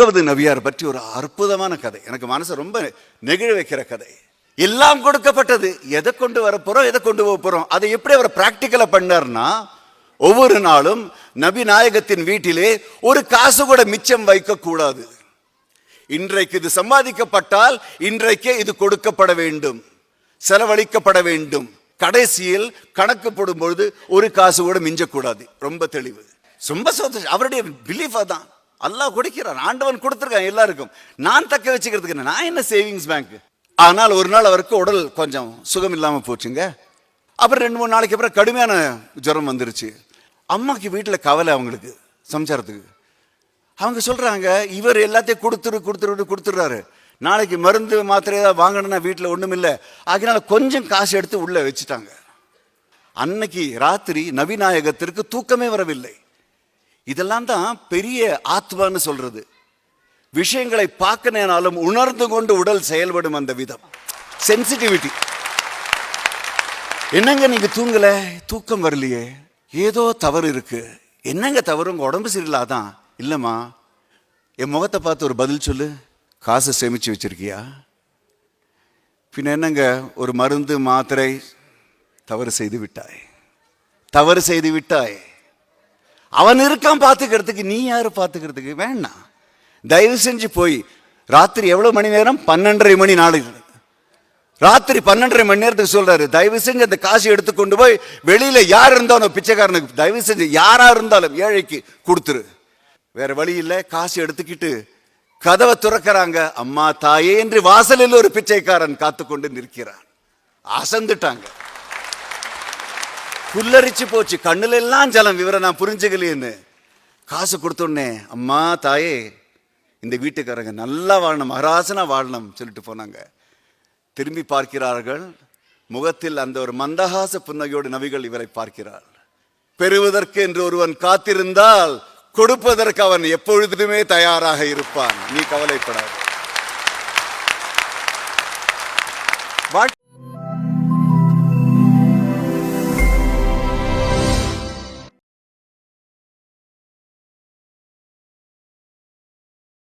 மூன்றாவது நபியார் பற்றி ஒரு அற்புதமான கதை. எனக்கு மனசை ரொம்ப நெகிழ வைக்கிற கதை. எல்லாம் கொடுக்கப்பட்டது. எதை கொண்டு வர போறோம் எதை கொண்டு போக போறோம் அதை எப்படி அவர் பிராக்டிக்கலா பண்ணார்னா ஒவ்வொரு நாளும் நபி நாயகத்தின் வீட்டிலே ஒரு காசு கூட மிச்சம் வைக்க கூடாது. இன்றைக்கு இது சம்பாதிக்கப்பட்டால் இன்றைக்கே இது கொடுக்கப்பட வேண்டும். செலவழிக்கப்பட வேண்டும். கடைசியில் கணக்கு போடும்பொழுது ஒரு காசு கூட மிஞ்சக்கூடாது. ரொம்ப தெளிவு. ரொம்ப சந்தோஷம். அவருடைய பிலீஃப் அதான். அல்லாஹ் கொடுக்கிறான் ஆண்டவன் கொடுத்துருக்கான் எல்லாருக்கும். நான் தக்க வச்சுக்கிறதுக்கு என்ன? நான் என்ன சேவிங்ஸ் பேங்க் ஆனால் ஒரு நாள் அவருக்கு உடல் கொஞ்சம் சுகம் இல்லாமல் போச்சுங்க. அப்புறம் ரெண்டு மூணு நாளைக்கு அப்புறம் கடுமையான ஜுரம் வந்துருச்சு. அம்மாக்கு வீட்டில் கவலை அவங்களுக்கு சம்சாரத்துக்கு. அவங்க சொல்கிறாங்க இவர் எல்லாத்தையும் கொடுத்துரு கொடுத்துரு கொடுத்துட்றாரு. நாளைக்கு மருந்து மாத்திரை ஏதாவது வாங்கணும்னா வீட்டில் ஒன்றும் இல்லை. அதனால கொஞ்சம் காசு எடுத்து உள்ளே வச்சுட்டாங்க. அன்னைக்கு ராத்திரி நவிநாயகத்திற்கு தூக்கமே வரவில்லை. இதெல்லாம் தான் பெரிய ஆத்மான்னு சொல்றது. விஷயங்களை பார்க்கனாலும் உணர்ந்து கொண்டு உடல் செயல்படும் அந்த விதம். சென்சிட்டிவிட்டி என்னங்க நீங்க தூங்கல? தூக்கம் வரலையே. ஏதோ தவறு இருக்கு. என்னங்க தவறு? உங்க உடம்பு சரியில்லாதான் இல்லைம்மா. என் முகத்தை பார்த்து ஒரு பதில் சொல்லு. காசை சேமிச்சு வச்சிருக்கியா? பின்ன என்னங்க? ஒரு மருந்து மாத்திரை தவறு செய்து விட்டாய். தவறு செய்து விட்டாய். அவன் இருக்கான் பார்த்துக்கிறதுக்கு நீ யாரு பார்த்துக்கிறதுக்கு வேண்டாம் தயவு செஞ்சு போய் ராத்திரி எவ்வளவு மணி நேரம்? பன்னெண்டரை மணி நாளை ராத்திரி பன்னெண்டரை மணி நேரத்துக்கு சொல்றாரு தயவு செஞ்சு அந்த காசு எடுத்து கொண்டு போய் வெளியில யார் இருந்தாலும் பிச்சைக்காரனுக்கு தயவு செஞ்சு யாரா இருந்தாலும் ஏழைக்கு கொடுத்துரு. வேற வழி இல்லை காசு எடுத்துக்கிட்டு கதவை துறக்கறாங்க. அம்மா தாயே என்று வாசலில் ஒரு பிச்சைக்காரன் காத்துக்கொண்டு நிற்கிறான். அசந்துட்டாங்க. புல்லரிச்சு போச்சு. கண்ணுல எல்லாம் ஜலம். இவரை நான் புரிஞ்சுக்கலையேன்னு. காசு கொடுத்தோடனே அம்மா தாயே இந்த வீட்டுக்காரங்க நல்லா வாழணும். மகராசனா வாழணும் சொல்லிட்டு போனாங்க. திரும்பி பார்க்கிறார்கள். முகத்தில் அந்த ஒரு மந்தகாச புன்னகையோடு நபிகள் இவரை பார்க்கிறார். பெறுவதற்கு என்று ஒருவன் காத்திருந்தால் கொடுப்பதற்கு அவன் எப்பொழுதுமே தயாராக இருப்பான். நீ கவலைப்படாது.